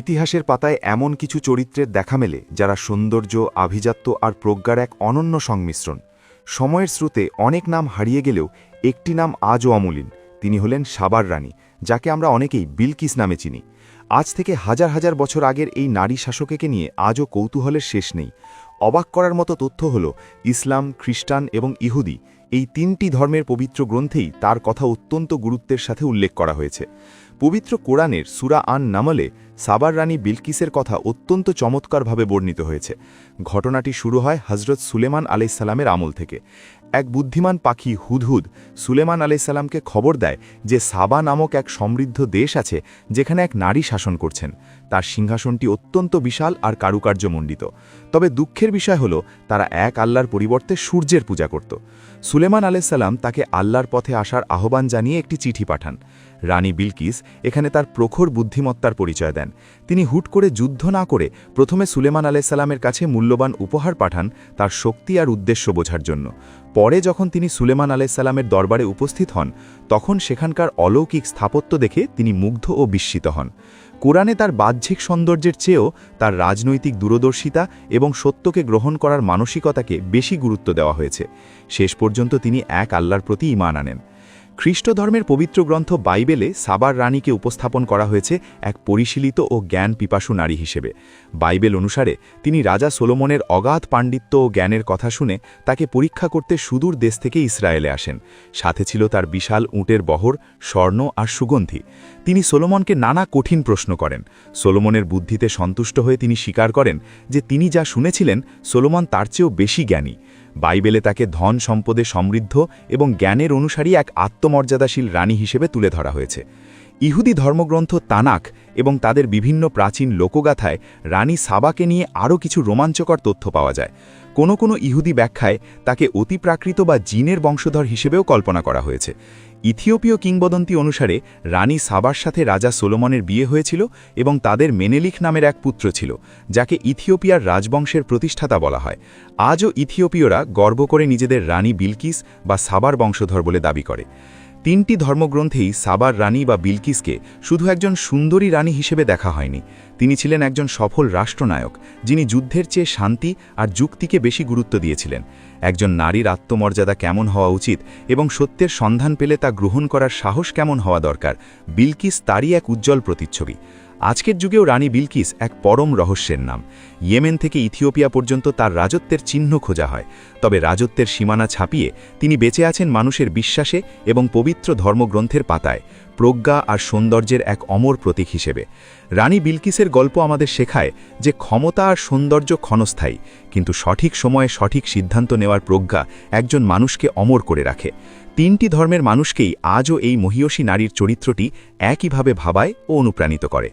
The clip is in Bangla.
ইতিহাসের পাতায় এমন কিছু চরিত্রের দেখা মেলে যারা সৌন্দর্য, আভিজাত্য আর প্রজ্ঞার এক অনন্য সংমিশ্রণ। সময়ের স্রোতে অনেক নাম হারিয়ে গেলেও একটি নাম আজও অমূলীন তিনি হলেন সাবার রানী, যাকে আমরা অনেকেই বিলকিস নামে চিনি। আজ থেকে হাজার হাজার বছর আগের এই নারী শাসকেকে নিয়ে আজও কৌতূহলের শেষ নেই। অবাক করার মতো তথ্য হল ইসলাম, খ্রিস্টান এবং ইহুদি। এই তিনটি ধর্মের পবিত্র গ্রন্থেই তার কথা অত্যন্ত গুরুত্বের সাথে উল্লেখ করা হয়েছে। পবিত্র কোরআনের সুরা আন নামলে সাবার রানী বিলকিসের কথা অত্যন্ত চমৎকারভাবে বর্ণিত হয়েছে। ঘটনাটি শুরু হয় হজরত সুলেমান আলাইসাল্লামের আমল থেকে। এক বুদ্ধিমান পাখি হুদহুদ সুলেমান আলাইসাল্লামকে খবর দেয় যে সাবা নামক এক সমৃদ্ধ দেশ আছে যেখানে এক নারী শাসন করছেন। তার সিংহাসনটি অত্যন্ত বিশাল আর কারুকার্যমণ্ডিত। তবে দুঃখের বিষয় হল, তারা এক আল্লাহর পরিবর্তে সূর্যের পূজা করত। সুলেমান আলাইসাল্লাম তাকে আল্লাহর পথে আসার আহ্বান জানিয়ে একটি চিঠি পাঠান। রানী বিলকিস এখানে তার প্রখর বুদ্ধিমত্তার পরিচয় দেন। তিনি হুট করে যুদ্ধ না করে প্রথমে সুলেমান আলাইসাল্লামের কাছে মূল্যবান উপহার পাঠান তার শক্তি আর উদ্দেশ্য বোঝার জন্য। পরে যখন তিনি সুলেমান আলাইসাল্লামের দরবারে উপস্থিত হন, তখন সেখানকার অলৌকিক স্থাপত্য দেখে তিনি মুগ্ধ ও বিস্মিত হন। কোরআনে তার বাহ্যিক সৌন্দর্যের চেয়েও তার রাজনৈতিক দূরদর্শিতা এবং সত্যকে গ্রহণ করার মানসিকতাকে বেশি গুরুত্ব দেওয়া হয়েছে। শেষ পর্যন্ত তিনি এক আল্লাহর প্রতি ইমান আনেন। খ্রিস্ট ধর্মের পবিত্র গ্রন্থ বাইবেলে সাবার রানীকে উপস্থাপন করা হয়েছে এক পরিশীলিত ও জ্ঞান পিপাসু নারী হিসেবে। বাইবেল অনুসারে তিনি রাজা সোলোমনের অগাধ পাণ্ডিত্য ও জ্ঞানের কথা শুনে তাকে পরীক্ষা করতে সুদূর দেশ থেকে ইসরায়েলে আসেন। সাথে ছিল তার বিশাল উটের বহর, স্বর্ণ আর সুগন্ধি। তিনি সোলোমনকে নানা কঠিন প্রশ্ন করেন। সোলোমনের বুদ্ধিতে সন্তুষ্ট হয়ে তিনি স্বীকার করেন যে তিনি যা শুনেছিলেন, সোলোমন তার চেয়েও বেশি জ্ঞানী। বাইবেলে তাকে ধন সম্পদে সমৃদ্ধ এবং জ্ঞানের অনুসারী এক আত্মমর্যাদাশীল রানী হিসেবে তুলে ধরা হয়েছে। ইহুদি ধর্মগ্রন্থ তানাক এবং তাদের বিভিন্ন প্রাচীন লোকগাথায় রানী সাবাকে নিয়ে আরও কিছু রোমাঞ্চকর তথ্য পাওয়া যায়। কোনো কোনো ইহুদি ব্যাখ্যায় তাকে অতিপ্রাকৃত বা জিনের বংশধর হিসেবেও কল্পনা করা হয়েছে। ইথিওপীয় কিংবদন্তি অনুসারে রানী সাবার সাথে রাজা সোলোমনের বিয়ে হয়েছিল এবং তাদের মেনেলিখ নামের এক পুত্র ছিল, যাকে ইথিওপিয়ার রাজবংশের প্রতিষ্ঠাতা বলা হয়। আজও ইথিওপীয়রা গর্ব করে নিজেদের রানী বিলকিস বা সাবার বংশধর বলে দাবি করে। তিনটি ধর্মগ্রন্থেই সাবার রানী বা বিলকিসকে শুধু একজন সুন্দরী রানী হিসেবে দেখা হয়নি। তিনি ছিলেন একজন সফল রাষ্ট্রনায়ক, যিনি যুদ্ধের চেয়ে শান্তি আর যুক্তিকে বেশি গুরুত্ব দিয়েছিলেন। একজন নারীর আত্মমর্যাদা কেমন হওয়া উচিত এবং সত্যের সন্ধান পেলে তা গ্রহণ করার সাহস কেমন হওয়া দরকার, বিলকিস তারই এক উজ্জ্বল প্রতিচ্ছবি। আজকের যুগেও রানী বিলকিস এক পরম রহস্যের নাম। ইয়েমেন থেকে ইথিওপিয়া পর্যন্ত তার রাজত্বের চিহ্ন খোঁজা হয়। তবে রাজত্বের সীমানা ছাপিয়ে তিনি বেঁচে আছেন মানুষের বিশ্বাসে এবং পবিত্র ধর্মগ্রন্থের পাতায়, প্রজ্ঞা আর সৌন্দর্যের এক অমর প্রতীক হিসেবে। রানী বিলকিসের গল্প আমাদের শেখায় যে ক্ষমতা আর সৌন্দর্য ক্ষণস্থায়ী, কিন্তু সঠিক সময়ে সঠিক সিদ্ধান্ত নেওয়ার প্রজ্ঞা একজন মানুষকে অমর করে রাখে। তিনটি ধর্মের মানুষকেই আজও এই মহিয়সী নারীর চরিত্রটি একইভাবে ভাবায় ও অনুপ্রাণিত করে।